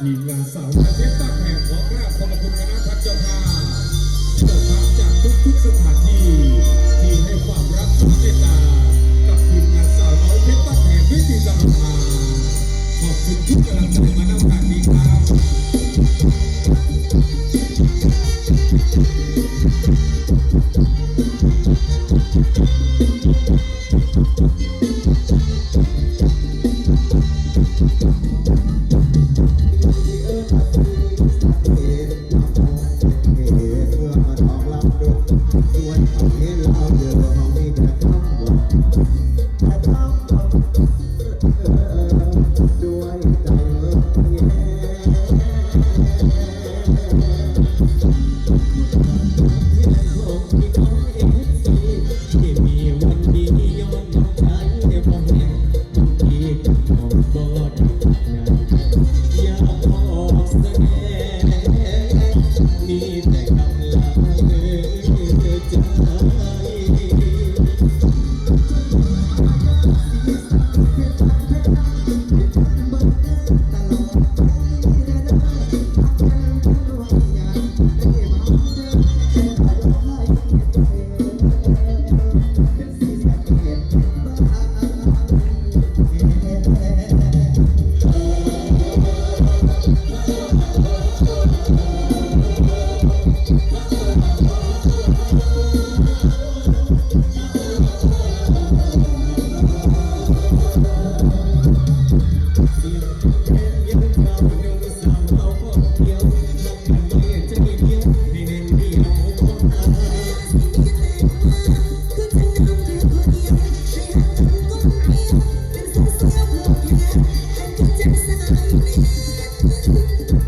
ทีมงานสาวงานเพชรตากแห่งขอกราบขอบคุณคณะทัพเจ้าภาพเจ้าภาพจากทุกๆสถานที่ที่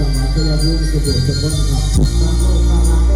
ดังนั้นก็ยังรุ่งสะดวกจะพ้นครับ